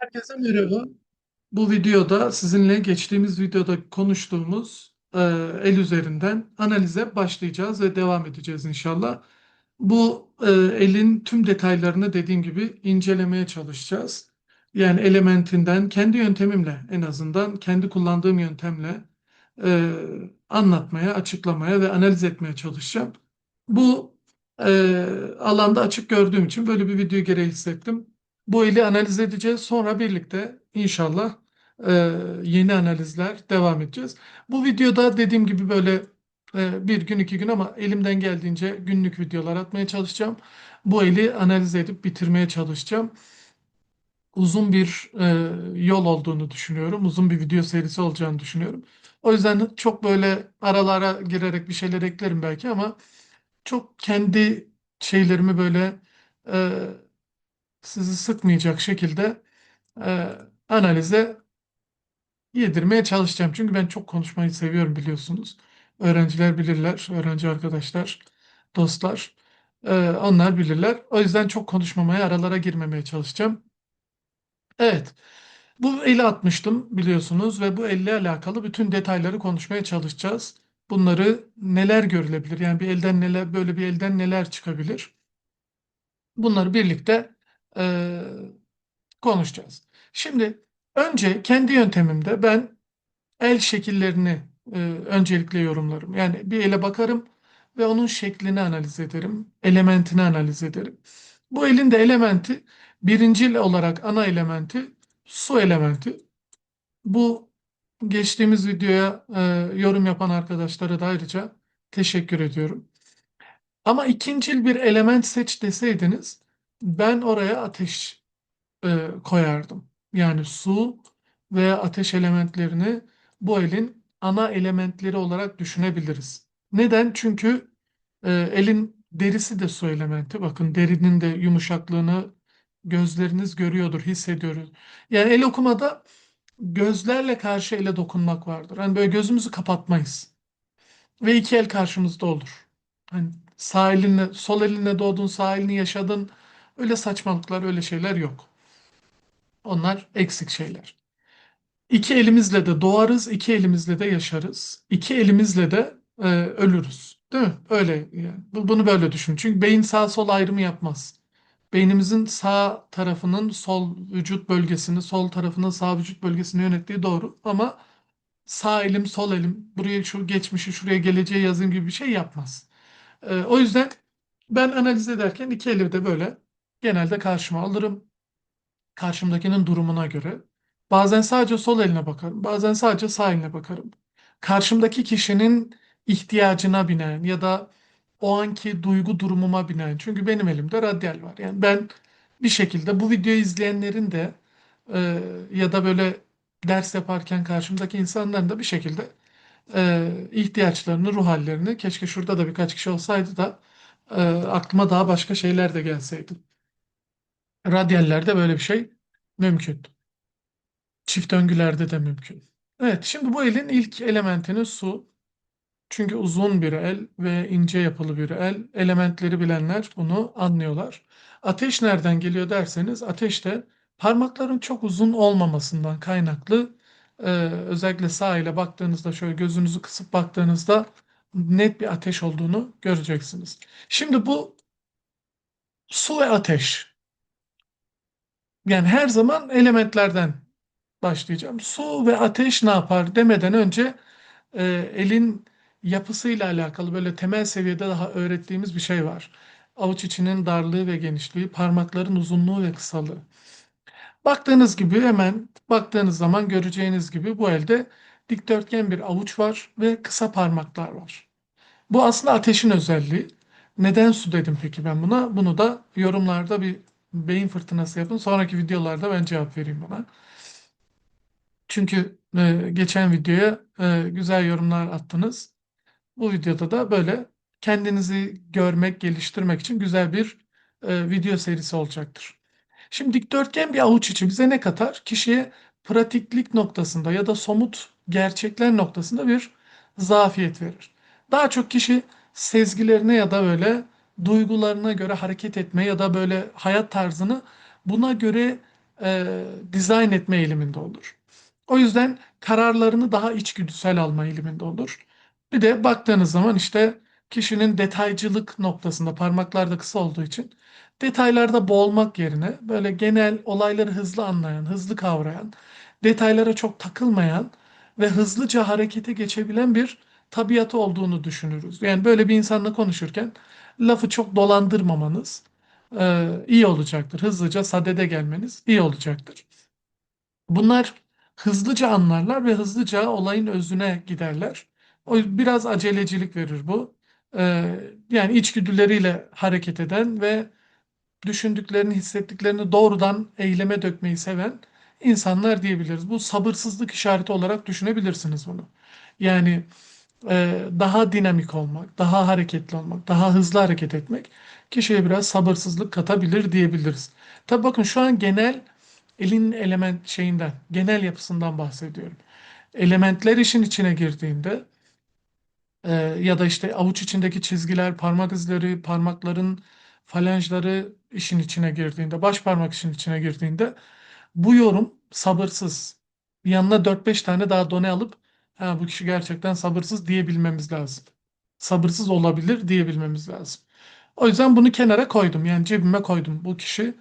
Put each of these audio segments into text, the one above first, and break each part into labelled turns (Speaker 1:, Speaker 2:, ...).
Speaker 1: Herkese merhaba. Bu videoda sizinle geçtiğimiz videoda konuştuğumuz e, el üzerinden analize başlayacağız ve devam edeceğiz inşallah. Bu e, elin tüm detaylarını dediğim gibi incelemeye çalışacağız. Yani elementinden kendi yöntemimle en azından kendi kullandığım yöntemle e, anlatmaya, açıklamaya ve analiz etmeye çalışacağım. Bu e, alanda açık gördüğüm için böyle bir video gereği hissettim. Bu eli analiz edeceğiz. Sonra birlikte inşallah e, yeni analizler devam edeceğiz. Bu videoda dediğim gibi böyle e, bir gün iki gün ama elimden geldiğince günlük videolar atmaya çalışacağım. Bu eli analiz edip bitirmeye çalışacağım. Uzun bir e, yol olduğunu düşünüyorum. Uzun bir video serisi olacağını düşünüyorum. O yüzden çok böyle aralara girerek bir şeyler eklerim belki ama çok kendi şeylerimi böyle e, sizi sıkmayacak şekilde e, analize yedirmeye çalışacağım. Çünkü ben çok konuşmayı seviyorum biliyorsunuz. Öğrenciler bilirler, öğrenci arkadaşlar, dostlar. e, onlar bilirler. O yüzden çok konuşmamaya, aralara girmemeye çalışacağım. Evet, bu eli atmıştım biliyorsunuz ve bu elle alakalı bütün detayları konuşmaya çalışacağız. Bunları neler görülebilir? Yani bir elden neler, böyle bir elden neler çıkabilir? Bunları birlikte e, konuşacağız. Şimdi önce kendi yöntemimde ben el şekillerini e, öncelikle yorumlarım. Yani bir ele bakarım ve onun şeklini analiz ederim, elementini analiz ederim. Bu elin de elementi birincil olarak ana elementi su elementi. Bu geçtiğimiz videoya e, yorum yapan arkadaşlara da ayrıca teşekkür ediyorum. Ama ikincil bir element seç deseydiniz ben oraya ateş e, koyardım. Yani su ve ateş elementlerini bu elin ana elementleri olarak düşünebiliriz. Neden? Çünkü e, elin derisi de su elementi. Bakın derinin de yumuşaklığını gözleriniz görüyordur, hissediyoruz. Yani el okumada gözlerle karşı ele dokunmak vardır. Hani böyle gözümüzü kapatmayız. Ve iki el karşımızda olur. Hani sağ elinle, sol elinle doğdun, sağ elini yaşadın. Öyle saçmalıklar, öyle şeyler yok. Onlar eksik şeyler. İki elimizle de doğarız, iki elimizle de yaşarız. İki elimizle de e, ölürüz. Değil mi? Öyle yani. Bu- Bunu böyle düşün. Çünkü beyin sağ sol ayrımı yapmaz. Beynimizin sağ tarafının sol vücut bölgesini, sol tarafının sağ vücut bölgesini yönettiği doğru. Ama sağ elim, sol elim, buraya şu geçmişi, şuraya geleceği yazayım gibi bir şey yapmaz. E, o yüzden ben analiz ederken iki eli de böyle genelde karşıma alırım karşımdakinin durumuna göre. Bazen sadece sol eline bakarım, bazen sadece sağ eline bakarım. Karşımdaki kişinin ihtiyacına binaen ya da o anki duygu durumuma binaen. Çünkü benim elimde radyal var. Yani ben bir şekilde bu videoyu izleyenlerin de e, ya da böyle ders yaparken karşımdaki insanların da bir şekilde e, ihtiyaçlarını, ruh hallerini keşke şurada da birkaç kişi olsaydı da e, aklıma daha başka şeyler de gelseydi. Radyallerde böyle bir şey mümkün. Çift döngülerde de mümkün. Evet, şimdi bu elin ilk elementini su. Çünkü uzun bir el ve ince yapılı bir el. Elementleri bilenler bunu anlıyorlar. Ateş nereden geliyor derseniz ateş de parmakların çok uzun olmamasından kaynaklı. Ee, özellikle sağ ile baktığınızda şöyle gözünüzü kısıp baktığınızda net bir ateş olduğunu göreceksiniz. Şimdi bu su ve ateş. Yani her zaman elementlerden başlayacağım. Su ve ateş ne yapar demeden önce e, elin yapısıyla alakalı böyle temel seviyede daha öğrettiğimiz bir şey var. Avuç içinin darlığı ve genişliği, parmakların uzunluğu ve kısalığı. Baktığınız gibi hemen baktığınız zaman göreceğiniz gibi bu elde dikdörtgen bir avuç var ve kısa parmaklar var. Bu aslında ateşin özelliği. Neden su dedim peki ben buna? Bunu da yorumlarda bir beyin fırtınası yapın. Sonraki videolarda ben cevap vereyim buna. Çünkü e, geçen videoya e, güzel yorumlar attınız. Bu videoda da böyle kendinizi görmek, geliştirmek için güzel bir e, video serisi olacaktır. Şimdi dikdörtgen bir avuç içi bize ne katar? Kişiye pratiklik noktasında ya da somut gerçekler noktasında bir zafiyet verir. Daha çok kişi sezgilerine ya da böyle duygularına göre hareket etme ya da böyle hayat tarzını buna göre e, dizayn etme eğiliminde olur. O yüzden kararlarını daha içgüdüsel alma eğiliminde olur. Bir de baktığınız zaman işte kişinin detaycılık noktasında parmaklar da kısa olduğu için detaylarda boğulmak yerine böyle genel olayları hızlı anlayan, hızlı kavrayan, detaylara çok takılmayan ve hızlıca harekete geçebilen bir tabiatı olduğunu düşünürüz. Yani böyle bir insanla konuşurken lafı çok dolandırmamanız e, iyi olacaktır. Hızlıca sadede gelmeniz iyi olacaktır. Bunlar hızlıca anlarlar ve hızlıca olayın özüne giderler. O biraz acelecilik verir bu. Ee, yani içgüdüleriyle hareket eden ve düşündüklerini, hissettiklerini doğrudan eyleme dökmeyi seven insanlar diyebiliriz. Bu sabırsızlık işareti olarak düşünebilirsiniz bunu. Yani e, daha dinamik olmak, daha hareketli olmak, daha hızlı hareket etmek kişiye biraz sabırsızlık katabilir diyebiliriz. Tabii bakın şu an genel elin element şeyinden, genel yapısından bahsediyorum. Elementler işin içine girdiğinde e, ya da işte avuç içindeki çizgiler, parmak izleri, parmakların falanjları işin içine girdiğinde, baş parmak işin içine girdiğinde bu yorum sabırsız. Yanına 4-5 tane daha done alıp ha, bu kişi gerçekten sabırsız diyebilmemiz lazım. Sabırsız olabilir diyebilmemiz lazım. O yüzden bunu kenara koydum. Yani cebime koydum. Bu kişi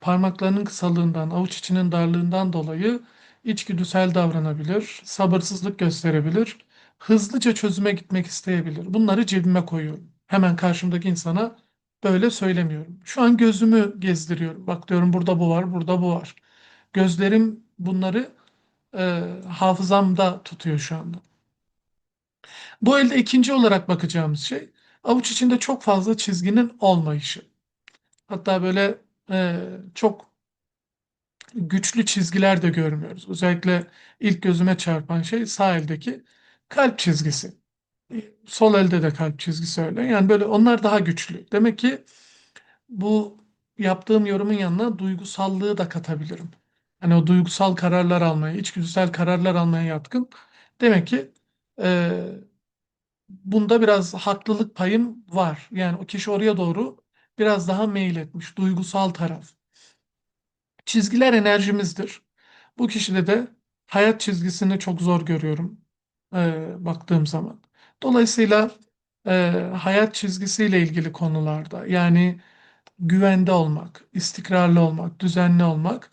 Speaker 1: parmaklarının kısalığından, avuç içinin darlığından dolayı içgüdüsel davranabilir, sabırsızlık gösterebilir, hızlıca çözüme gitmek isteyebilir. Bunları cebime koyuyorum. Hemen karşımdaki insana böyle söylemiyorum. Şu an gözümü gezdiriyorum. Bak diyorum burada bu var, burada bu var. Gözlerim bunları e, hafızamda tutuyor şu anda. Bu elde ikinci olarak bakacağımız şey avuç içinde çok fazla çizginin olmayışı. Hatta böyle e, çok güçlü çizgiler de görmüyoruz. Özellikle ilk gözüme çarpan şey sağ eldeki kalp çizgisi. E, Sol elde de kalp çizgisi öyle. Yani böyle onlar daha güçlü. Demek ki bu yaptığım yorumun yanına duygusallığı da katabilirim. Hani o duygusal kararlar almaya, içgüdüsel kararlar almaya yatkın. Demek ki e, bunda biraz haklılık payım var. Yani o kişi oraya doğru biraz daha meyil etmiş. Duygusal taraf. Çizgiler enerjimizdir. Bu kişide de hayat çizgisini çok zor görüyorum e, baktığım zaman. Dolayısıyla e, hayat çizgisiyle ilgili konularda yani güvende olmak, istikrarlı olmak, düzenli olmak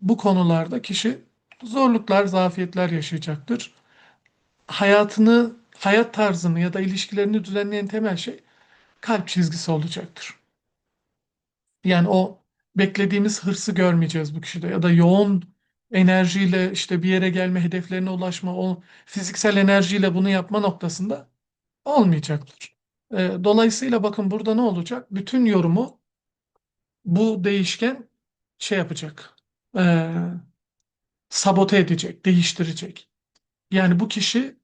Speaker 1: bu konularda kişi zorluklar, zafiyetler yaşayacaktır. Hayatını, hayat tarzını ya da ilişkilerini düzenleyen temel şey kalp çizgisi olacaktır. Yani o beklediğimiz hırsı görmeyeceğiz bu kişide ya da yoğun enerjiyle işte bir yere gelme, hedeflerine ulaşma, o fiziksel enerjiyle bunu yapma noktasında olmayacaktır. E, dolayısıyla bakın burada ne olacak? Bütün yorumu bu değişken şey yapacak, e, sabote edecek, değiştirecek. Yani bu kişi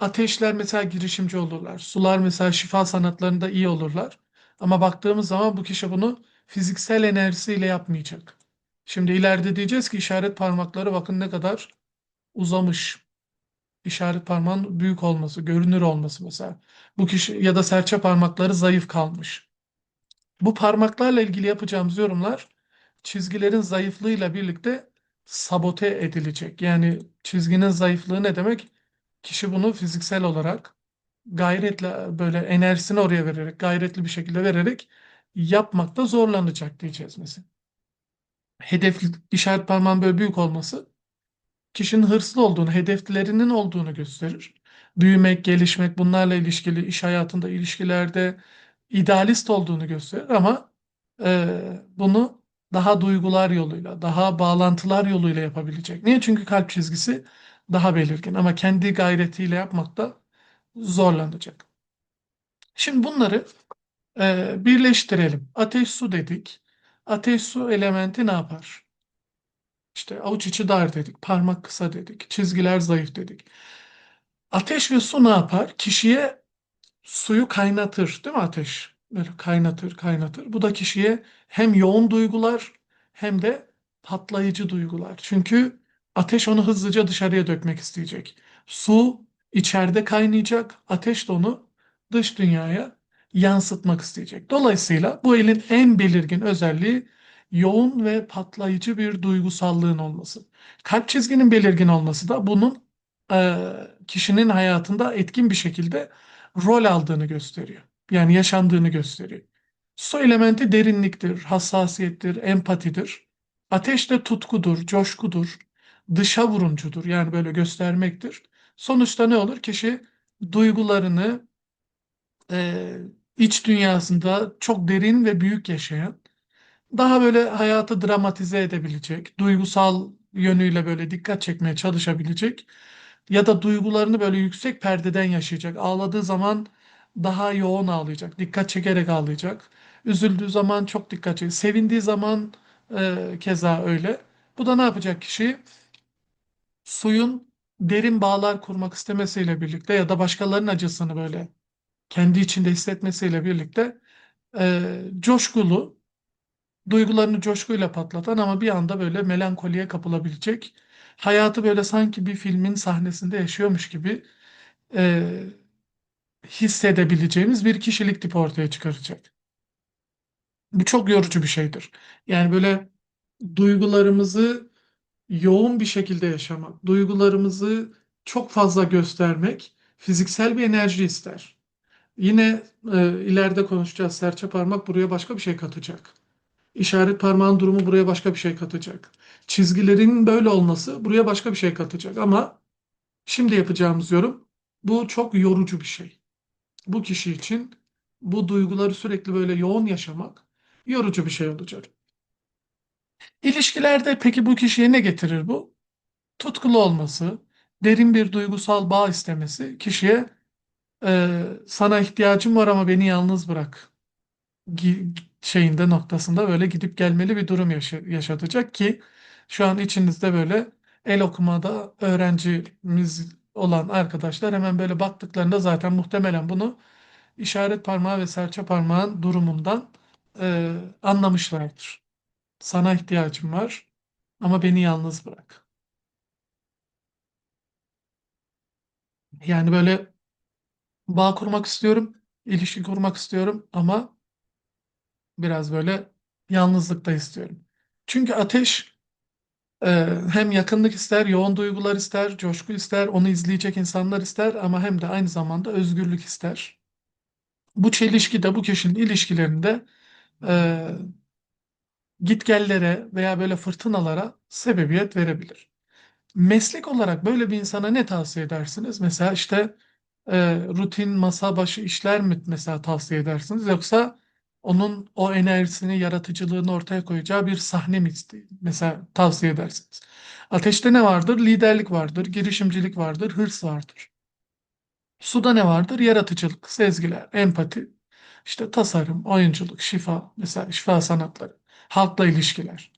Speaker 1: ateşler mesela girişimci olurlar, sular mesela şifa sanatlarında iyi olurlar. Ama baktığımız zaman bu kişi bunu fiziksel enerjisiyle yapmayacak. Şimdi ileride diyeceğiz ki işaret parmakları bakın ne kadar uzamış. İşaret parmağın büyük olması, görünür olması mesela. Bu kişi ya da serçe parmakları zayıf kalmış. Bu parmaklarla ilgili yapacağımız yorumlar çizgilerin zayıflığıyla birlikte sabote edilecek. Yani çizginin zayıflığı ne demek? Kişi bunu fiziksel olarak gayretle böyle enerjisini oraya vererek, gayretli bir şekilde vererek yapmakta zorlanacak diyeceğiz mesela. Hedef işaret parmağın böyle büyük olması kişinin hırslı olduğunu, hedeflerinin olduğunu gösterir. Büyümek, gelişmek, bunlarla ilişkili iş hayatında, ilişkilerde idealist olduğunu gösterir ama e, bunu daha duygular yoluyla, daha bağlantılar yoluyla yapabilecek. Niye? Çünkü kalp çizgisi daha belirgin ama kendi gayretiyle yapmakta zorlanacak. Şimdi bunları e, birleştirelim. Ateş su dedik. Ateş su elementi ne yapar? İşte avuç içi dar dedik, parmak kısa dedik, çizgiler zayıf dedik. Ateş ve su ne yapar? Kişiye suyu kaynatır, değil mi ateş? Böyle kaynatır, kaynatır. Bu da kişiye hem yoğun duygular hem de patlayıcı duygular. Çünkü ateş onu hızlıca dışarıya dökmek isteyecek. Su içeride kaynayacak, ateş de onu dış dünyaya yansıtmak isteyecek. Dolayısıyla bu elin en belirgin özelliği yoğun ve patlayıcı bir duygusallığın olması. Kalp çizginin belirgin olması da bunun e, kişinin hayatında etkin bir şekilde rol aldığını gösteriyor. Yani yaşandığını gösteriyor. Su elementi derinliktir, hassasiyettir, empatidir. Ateş de tutkudur, coşkudur, dışa vurumcudur. Yani böyle göstermektir. Sonuçta ne olur? Kişi duygularını e, iç dünyasında çok derin ve büyük yaşayan, daha böyle hayatı dramatize edebilecek, duygusal yönüyle böyle dikkat çekmeye çalışabilecek ya da duygularını böyle yüksek perdeden yaşayacak. Ağladığı zaman daha yoğun ağlayacak, dikkat çekerek ağlayacak. Üzüldüğü zaman çok dikkat çekecek. Sevindiği zaman e, keza öyle. Bu da ne yapacak kişi? Suyun derin bağlar kurmak istemesiyle birlikte ya da başkalarının acısını böyle kendi içinde hissetmesiyle birlikte e, coşkulu, duygularını coşkuyla patlatan ama bir anda böyle melankoliye kapılabilecek, hayatı böyle sanki bir filmin sahnesinde yaşıyormuş gibi e, hissedebileceğimiz bir kişilik tipi ortaya çıkaracak. Bu çok yorucu bir şeydir. Yani böyle duygularımızı yoğun bir şekilde yaşamak, duygularımızı çok fazla göstermek fiziksel bir enerji ister. Yine e, ileride konuşacağız. Serçe parmak buraya başka bir şey katacak. İşaret parmağın durumu buraya başka bir şey katacak. Çizgilerin böyle olması buraya başka bir şey katacak. Ama şimdi yapacağımız yorum bu çok yorucu bir şey. Bu kişi için bu duyguları sürekli böyle yoğun yaşamak yorucu bir şey olacak. İlişkilerde peki bu kişiye ne getirir bu? Tutkulu olması, derin bir duygusal bağ istemesi kişiye e, sana ihtiyacım var ama beni yalnız bırak şeyinde noktasında böyle gidip gelmeli bir durum yaşa- yaşatacak ki şu an içinizde böyle el okumada öğrencimiz olan arkadaşlar hemen böyle baktıklarında zaten muhtemelen bunu işaret parmağı ve serçe parmağın durumundan e, anlamışlardır. Sana ihtiyacım var ama beni yalnız bırak. Yani böyle bağ kurmak istiyorum, ilişki kurmak istiyorum ama biraz böyle yalnızlık da istiyorum. Çünkü ateş hem yakınlık ister, yoğun duygular ister, coşku ister, onu izleyecek insanlar ister ama hem de aynı zamanda özgürlük ister. Bu çelişki de bu kişinin ilişkilerinde e, gitgellere veya böyle fırtınalara sebebiyet verebilir. Meslek olarak böyle bir insana ne tavsiye edersiniz? Mesela işte e, rutin masa başı işler mi mesela tavsiye edersiniz? Yoksa onun o enerjisini, yaratıcılığını ortaya koyacağı bir sahne mi iste- mesela tavsiye edersiniz? Ateşte ne vardır? Liderlik vardır, girişimcilik vardır, hırs vardır. Suda ne vardır? Yaratıcılık, sezgiler, empati, işte tasarım, oyunculuk, şifa, mesela şifa sanatları, halkla ilişkiler.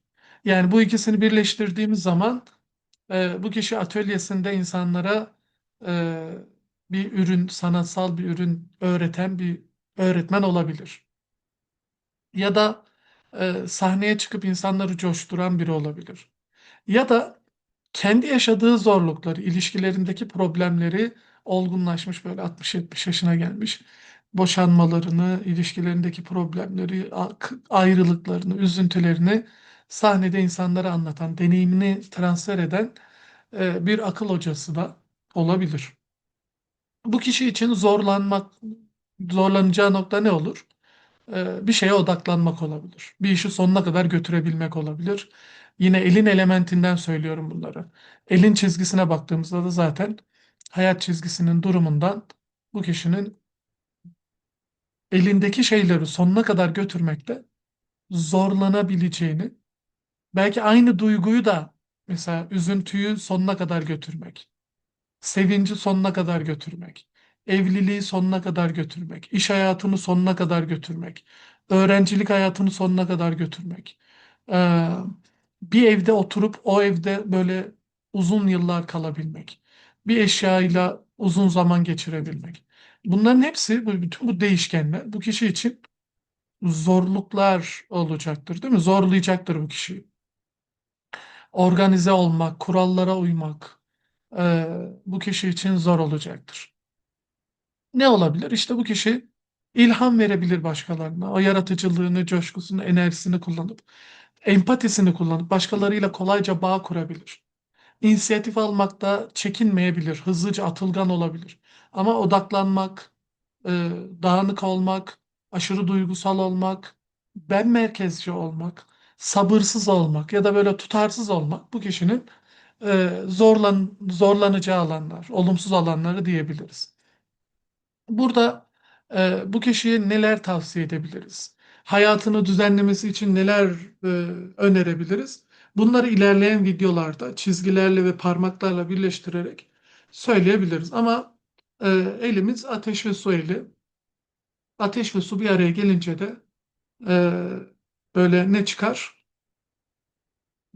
Speaker 1: Yani bu ikisini birleştirdiğimiz zaman e, bu kişi atölyesinde insanlara e, bir ürün, sanatsal bir ürün öğreten bir öğretmen olabilir. Ya da e, sahneye çıkıp insanları coşturan biri olabilir. Ya da kendi yaşadığı zorlukları, ilişkilerindeki problemleri olgunlaşmış böyle 60-70 yaşına gelmiş. Boşanmalarını, ilişkilerindeki problemleri, ayrılıklarını, üzüntülerini sahnede insanlara anlatan, deneyimini transfer eden e, bir akıl hocası da olabilir. Bu kişi için zorlanmak, zorlanacağı nokta ne olur? E, bir şeye odaklanmak olabilir. Bir işi sonuna kadar götürebilmek olabilir. Yine elin elementinden söylüyorum bunları. Elin çizgisine baktığımızda da zaten hayat çizgisinin durumundan bu kişinin elindeki şeyleri sonuna kadar götürmekte zorlanabileceğini, belki aynı duyguyu da mesela üzüntüyü sonuna kadar götürmek, sevinci sonuna kadar götürmek, evliliği sonuna kadar götürmek, iş hayatını sonuna kadar götürmek, öğrencilik hayatını sonuna kadar götürmek. Ee, bir evde oturup o evde böyle uzun yıllar kalabilmek, bir eşyayla uzun zaman geçirebilmek. Bunların hepsi, bütün bu değişkenler bu kişi için zorluklar olacaktır, değil mi? Zorlayacaktır bu kişiyi. Organize olmak, kurallara uymak, e, bu kişi için zor olacaktır. Ne olabilir? İşte bu kişi ilham verebilir başkalarına. O yaratıcılığını, coşkusunu, enerjisini kullanıp empatisini kullanıp başkalarıyla kolayca bağ kurabilir. İnisiyatif almakta çekinmeyebilir, hızlıca atılgan olabilir. Ama odaklanmak, e, dağınık olmak, aşırı duygusal olmak, ben merkezci olmak, sabırsız olmak ya da böyle tutarsız olmak bu kişinin e, zorlan zorlanacağı alanlar, olumsuz alanları diyebiliriz. Burada e, bu kişiye neler tavsiye edebiliriz? Hayatını düzenlemesi için neler e, önerebiliriz? Bunları ilerleyen videolarda çizgilerle ve parmaklarla birleştirerek söyleyebiliriz. Ama e, elimiz ateş ve su eli. Ateş ve su bir araya gelince de e, böyle ne çıkar?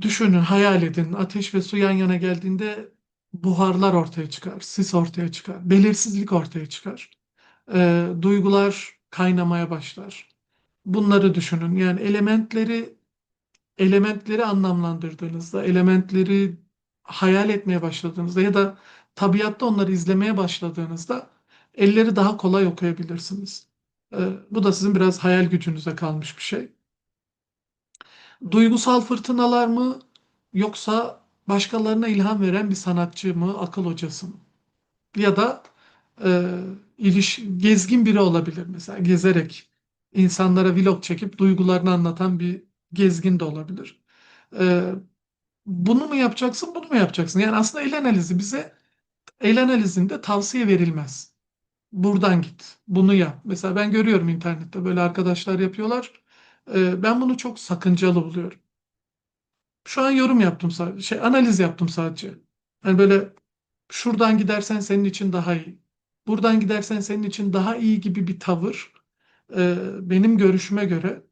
Speaker 1: Düşünün, hayal edin. Ateş ve su yan yana geldiğinde buharlar ortaya çıkar, sis ortaya çıkar, belirsizlik ortaya çıkar. E, duygular kaynamaya başlar. Bunları düşünün. Yani elementleri elementleri anlamlandırdığınızda, elementleri hayal etmeye başladığınızda ya da tabiatta onları izlemeye başladığınızda elleri daha kolay okuyabilirsiniz. E, bu da sizin biraz hayal gücünüze kalmış bir şey. Duygusal fırtınalar mı yoksa başkalarına ilham veren bir sanatçı mı, akıl hocası mı? Ya da e, iliş, gezgin biri olabilir mesela gezerek insanlara vlog çekip duygularını anlatan bir gezgin de olabilir. E, bunu mu yapacaksın, bunu mu yapacaksın? Yani aslında el analizi bize el analizinde tavsiye verilmez. Buradan git, bunu yap. Mesela ben görüyorum internette böyle arkadaşlar yapıyorlar. E, ben bunu çok sakıncalı buluyorum. Şu an yorum yaptım sadece, şey analiz yaptım sadece. Hani böyle şuradan gidersen senin için daha iyi. Buradan gidersen senin için daha iyi gibi bir tavır e, benim görüşüme göre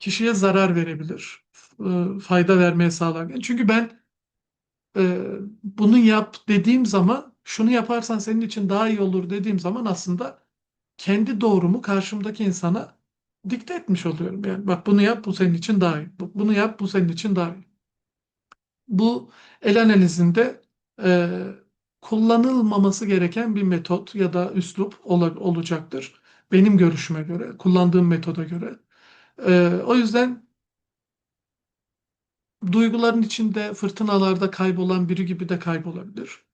Speaker 1: kişiye zarar verebilir. E, fayda vermeye sağlar. Çünkü ben e, bunu yap dediğim zaman şunu yaparsan senin için daha iyi olur dediğim zaman aslında kendi doğrumu karşımdaki insana dikte etmiş oluyorum. Yani bak bunu yap bu senin için daha iyi. Bu- Bunu yap bu senin için daha iyi. Bu el analizinde e, kullanılmaması gereken bir metot ya da üslup ola- olacaktır. Benim görüşüme göre, kullandığım metoda göre. E, o yüzden duyguların içinde fırtınalarda kaybolan biri gibi de kaybolabilir.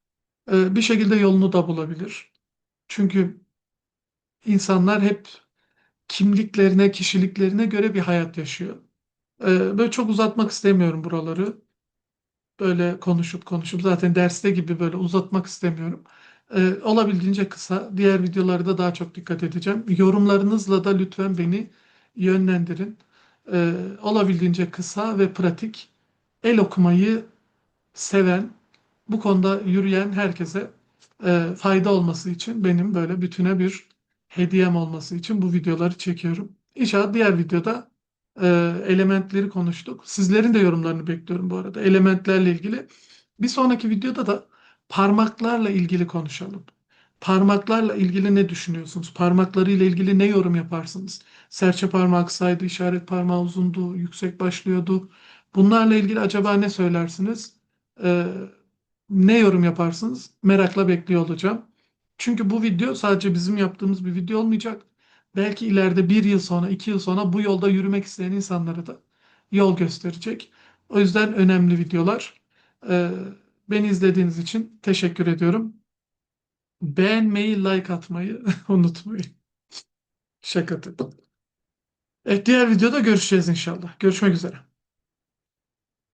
Speaker 1: E, bir şekilde yolunu da bulabilir. Çünkü insanlar hep kimliklerine, kişiliklerine göre bir hayat yaşıyor. E, böyle çok uzatmak istemiyorum buraları. Böyle konuşup konuşup zaten derste gibi böyle uzatmak istemiyorum. Ee, olabildiğince kısa. Diğer videolarda daha çok dikkat edeceğim. Yorumlarınızla da lütfen beni yönlendirin. Ee, olabildiğince kısa ve pratik. El okumayı seven, bu konuda yürüyen herkese e, fayda olması için benim böyle bütüne bir hediyem olması için bu videoları çekiyorum. İnşallah diğer videoda e, elementleri konuştuk. Sizlerin de yorumlarını bekliyorum bu arada. Elementlerle ilgili. Bir sonraki videoda da parmaklarla ilgili konuşalım. Parmaklarla ilgili ne düşünüyorsunuz? Parmaklarıyla ilgili ne yorum yaparsınız? Serçe parmağı kısaydı, işaret parmağı uzundu, yüksek başlıyordu. Bunlarla ilgili acaba ne söylersiniz? Ee, ne yorum yaparsınız? Merakla bekliyor olacağım. Çünkü bu video sadece bizim yaptığımız bir video olmayacak. Belki ileride bir yıl sonra, iki yıl sonra bu yolda yürümek isteyen insanlara da yol gösterecek. O yüzden önemli videolar. Ee, beni izlediğiniz için teşekkür ediyorum. Beğenmeyi, like atmayı unutmayın. Şaka tabii. Evet, diğer videoda görüşeceğiz inşallah. Görüşmek üzere.